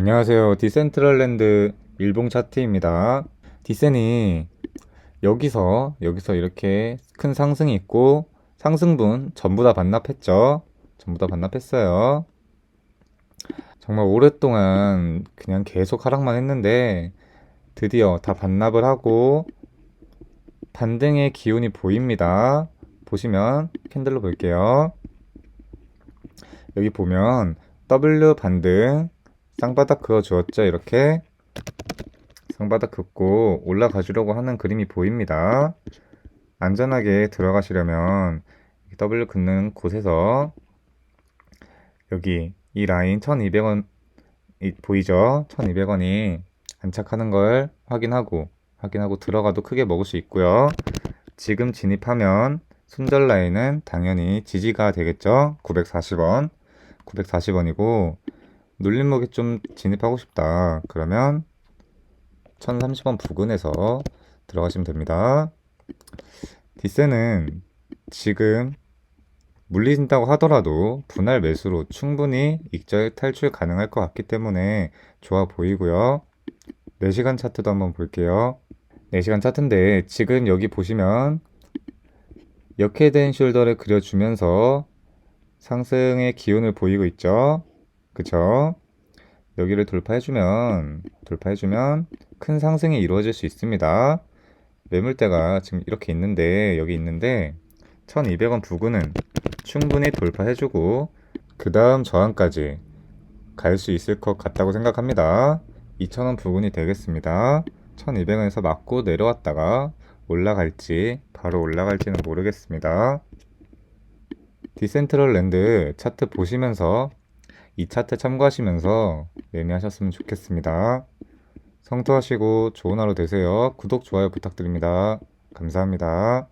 안녕하세요. 디센트럴랜드 일봉 차트입니다. 디센이 여기서 여기서 이렇게 큰 상승이 있고 상승분 전부 다 반납했죠. 전부 다 반납했어요. 정말 오랫동안 그냥 계속 하락만 했는데 드디어 다 반납을 하고 반등의 기운이 보입니다. 보시면 캔들로 볼게요. 여기 보면 W 반등 쌍바닥 그어 주었죠 이렇게. 쌍바닥 긋고 올라가 주려고 하는 그림이 보입니다. 안전하게 들어가시려면 W 긋는 곳에서 여기 이 라인 1200원 보이죠? 1200원이 안착하는 걸 확인하고 확인하고 들어가도 크게 먹을 수 있고요. 지금 진입하면 손절 라인은 당연히 지지가 되겠죠? 940원. 940원이고 눌림목에 좀 진입하고 싶다. 그러면 1030원 부근에서 들어가시면 됩니다. 디세는 지금 물린다고 하더라도 분할 매수로 충분히 익절 탈출 가능할 것 같기 때문에 좋아 보이고요. 4시간 차트도 한번 볼게요. 4시간 차트인데 지금 여기 보시면 역해된 숄더를 그려주면서 상승의 기운을 보이고 있죠. 그쵸? 여기를 돌파해주면, 돌파해주면 큰 상승이 이루어질 수 있습니다. 매물대가 지금 이렇게 있는데, 여기 있는데, 1200원 부근은 충분히 돌파해주고, 그 다음 저항까지 갈 수 있을 것 같다고 생각합니다. 2000원 부근이 되겠습니다. 1200원에서 맞고 내려왔다가 올라갈지, 바로 올라갈지는 모르겠습니다. 디센트럴 랜드 차트 보시면서 이 차트 참고하시면서 매매하셨으면 좋겠습니다. 성투하시고 좋은 하루 되세요. 구독, 좋아요 부탁드립니다. 감사합니다.